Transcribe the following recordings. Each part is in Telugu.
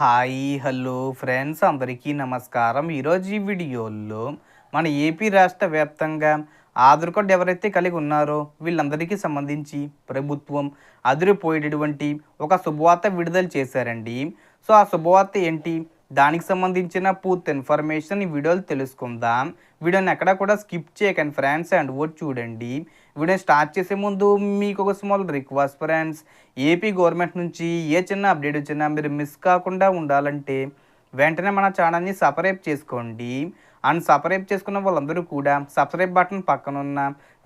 హాయ్ హలో ఫ్రెండ్స్ అందరికీ నమస్కారం. ఈరోజు ఈ వీడియోలో మన ఏపీ రాష్ట్ర వ్యాప్తంగా ఆధార్ కార్డు ఎవరైతే కలిగి ఉన్నారో వీళ్ళందరికీ సంబంధించి ప్రభుత్వం అదిరిపోయేటటువంటి ఒక శుభవార్త విడుదల చేశారండి. సో ఆ శుభవార్త ఏంటి? దానికి సంబంధించిన పూర్తి ఇన్ఫర్మేషన్ ఈ వీడియోలు తెలుసుకుందాం. వీడియోని ఎక్కడ కూడా స్కిప్ చేయకండి ఫ్రెండ్స్ అండ్ ఓట్ చూడండి. వీడియో స్టార్ట్ చేసే ముందు మీకు ఒక small request friends. AP government నుంచి ఏ చిన్న అప్డేట్ వచ్చినా మీరు మిస్ కాకుండా ఉండాలంటే వెంటనే మన ఛానల్ని సపరేట్ చేసుకోండి. అండ్ సబ్స్క్రైబ్ చేసుకున్న వాళ్ళందరూ కూడా సబ్స్క్రైబ్ బటన్ పక్కన ఉన్న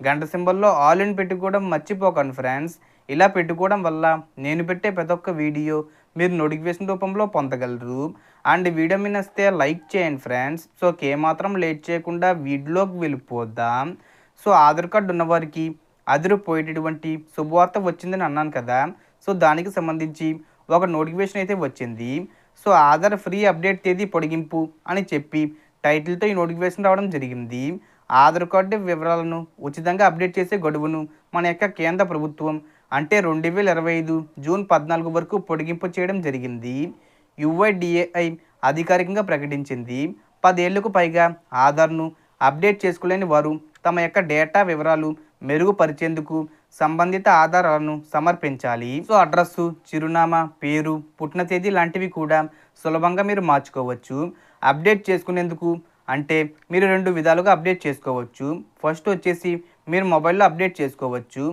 గంట సింబల్లో ఆల్ ఇన్ పెట్టుకోవడం మర్చిపోకండి ఫ్రెండ్స్. ఇలా పెట్టుకోవడం వల్ల నేను పెట్టే ప్రతి ఒక్క వీడియో మీరు నోటిఫికేషన్ రూపంలో పొందగలరు. అండ్ వీడియో మీద వస్తే లైక్ చేయండి ఫ్రెండ్స్. సో మాత్రం లేట్ చేయకుండా వీడియోకి వెళ్ళిపోదాం. సో ఆధార్ కార్డు ఉన్నవారికి అదిరిపోయేటటువంటి శుభవార్త వచ్చిందని అన్నాను కదా. సో దానికి సంబంధించి ఒక నోటిఫికేషన్ అయితే వచ్చింది. సో ఆధార్ ఫ్రీ అప్డేట్ తేదీ పొడిగింపు అని చెప్పి టైటిల్తో ఈ నోటిఫికేషన్ రావడం జరిగింది. ఆధార్ కార్డు వివరాలను ఉచితంగా అప్డేట్ చేసే గడువును మన యొక్క కేంద్ర ప్రభుత్వం అంటే రెండు వేల ఇరవై ఐదు జూన్ పద్నాలుగు వరకు పొడిగింపు చేయడం జరిగింది. యుఐడిఏఐ అధికారికంగా ప్రకటించింది. పదేళ్ళకు పైగా ఆధార్ను అప్డేట్ చేసుకోలేని వారు తమ యొక్క డేటా వివరాలు మెరుగుపరిచేందుకు సంబంధిత ఆధారాలను సమర్పించాలి. సో అడ్రస్సు చిరునామా పేరు పుట్టిన తేదీ లాంటివి కూడా సులభంగా మీరు మార్చుకోవచ్చు. అప్డేట్ చేసుకునేందుకు అంటే మీరు రెండు విధాలుగా అప్డేట్ చేసుకోవచ్చు. ఫస్ట్ వచ్చేసి మీరు మొబైల్లో అప్డేట్ చేసుకోవచ్చు.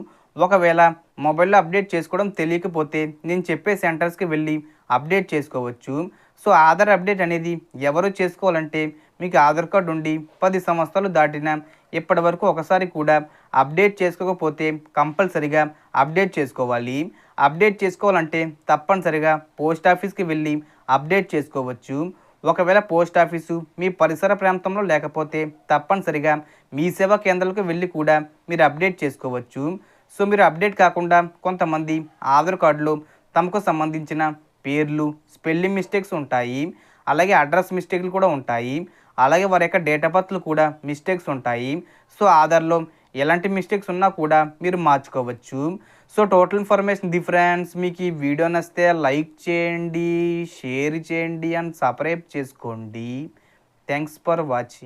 ఒకవేళ మొబైల్లో అప్డేట్ చేసుకోవడం తెలియకపోతే నేను చెప్పే సెంటర్స్కి వెళ్ళి అప్డేట్ చేసుకోవచ్చు. సో ఆధార్ అప్డేట్ అనేది ఎవరు చేసుకోవాలంటే మీకు ఆధార్ కార్డు ఉండి పది సంవత్సరాలు దాటిన ఇప్పటి వరకు ఒకసారి కూడా అప్డేట్ చేసుకోకపోతే కంపల్సరిగా అప్డేట్ చేసుకోవాలి. అప్డేట్ చేసుకోవాలంటే తప్పనిసరిగా పోస్ట్ ఆఫీస్కి వెళ్ళి అప్డేట్ చేసుకోవచ్చు. ఒకవేళ పోస్ట్ ఆఫీసు మీ పరిసర ప్రాంతంలో లేకపోతే తప్పనిసరిగా మీ సేవా కేంద్రాలకు వెళ్ళి కూడా మీరు అప్డేట్ చేసుకోవచ్చు. సో మీరు అప్డేట్ కాకుండా కొంతమంది ఆధార్ కార్డులో తమకు సంబంధించిన పేర్లు స్పెల్లింగ్ మిస్టేక్స్ ఉంటాయి అలాగే అడ్రస్ మిస్టేక్లు కూడా ఉంటాయి అలాగే వారి యొక్క డేట్ ఆఫ్ బర్త్లు కూడా మిస్టేక్స్ ఉంటాయి. సో ఆధార్లో ఎలాంటి మిస్టేక్స్ ఉన్నా కూడా మీరు మార్చుకోవచ్చు. సో టోటల్ ఇన్ఫర్మేషన్ డిఫరెన్స్ మీకు ఈ వీడియో నచ్చితే లైక్ చేయండి షేర్ చేయండి అండ్ సబ్స్క్రైబ్ చేసుకోండి. Thanks for watching.